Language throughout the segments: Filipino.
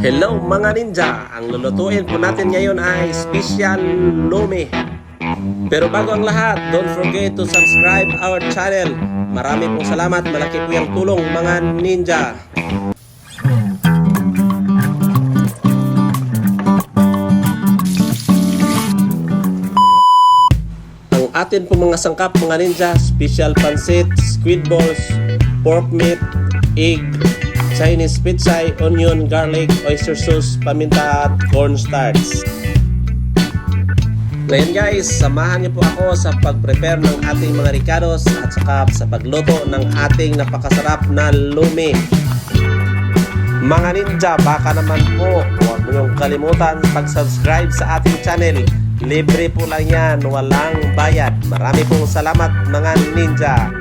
Hello mga ninja! Ang lulutuin po natin ngayon ay special lumi. Pero bago ang lahat, don't forget to subscribe our channel. Marami pong salamat, malaki po yung tulong mga ninja. Ang atin po mga sangkap mga ninja, special pansit, squid balls, pork meat, egg, Chinese pitsay, onion, garlic, oyster sauce, paminta at cornstarch. Ngayon guys, samahan niyo po ako sa pag-prepare ng ating mga ricados at saka sa pagluto ng ating napakasarap na lumi. Mga ninja, baka naman po, huwag niyong kalimutan pag-subscribe sa ating channel. Libre po lang yan, walang bayad. Marami pong salamat mga ninja.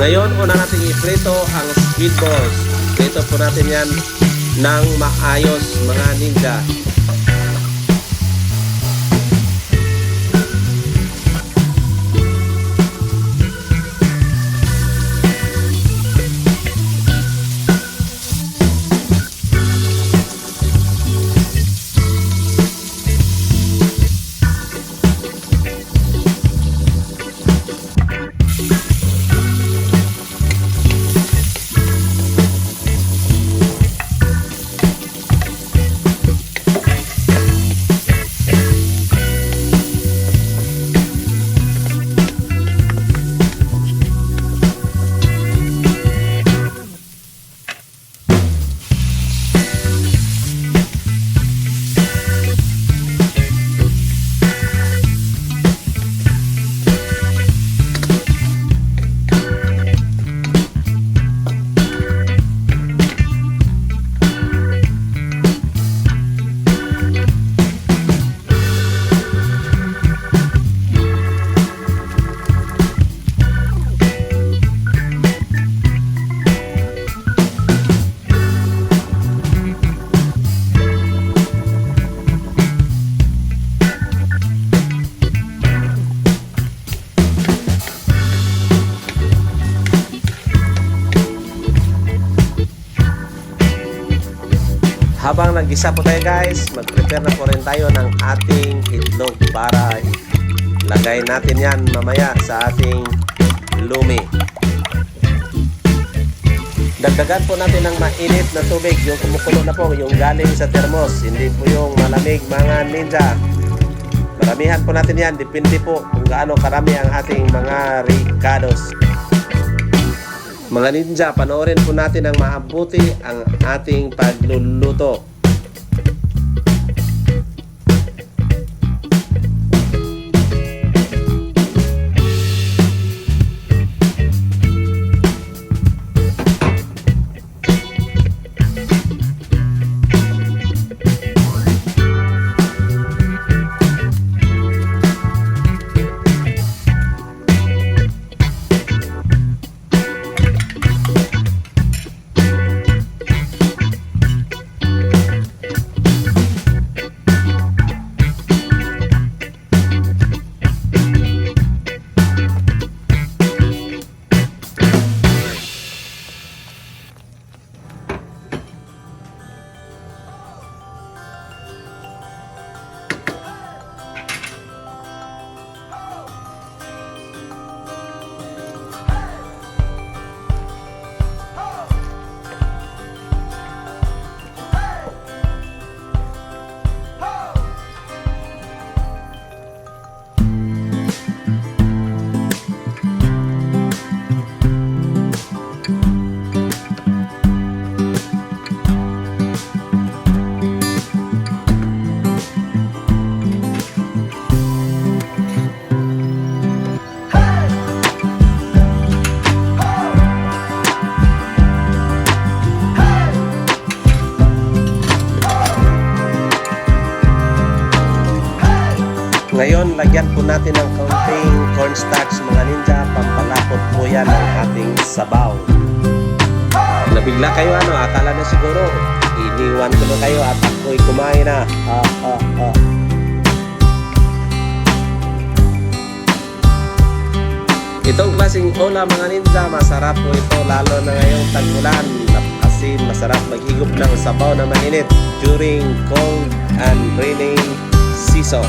Ngayon, una natin iprito ang squid balls. Prito po natin yan ng maayos mga ninja. Habang nag-isa po tayo guys, mag-prepare na po rin tayo ng ating itlog para lagay natin yan mamaya sa ating lumi. Dagdagan po natin ng mainit na tubig, yung kumukulo na po, yung galing sa termos, hindi po yung malamig mga ninja. Maramihan po natin yan, depende po kung gaano karami ang ating mga ricados. Mga ninja, panoorin po natin ng maabuti ang ating pagluluto. Lagyan po natin ng kaunting cornstarch mga ninja. Pampalapot po yan ng ating sabaw. Nabigla kayo ano, akala na siguro iniwan ko na kayo at ako'y kumain na. Ha, ha, ha. Itong klaseng ola mga ninja, masarap po ito lalo na ngayong tag-ulan. Asin, masarap maghigop ng sabaw na mainit during cold and raining season.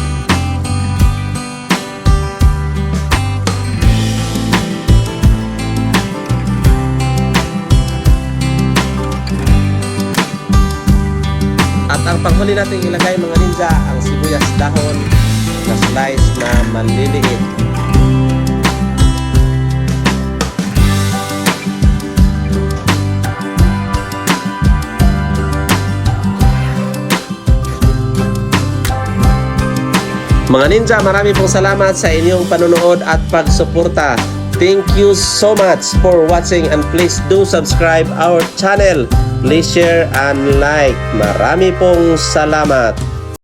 Panghuli natin ilagay mga ninja, ang sibuyas dahon na slice na maliliit. Mga ninja, marami pong salamat sa inyong panonood at pagsuporta. Thank you so much for watching and please do subscribe our channel. Please share and like. Marami pong salamat.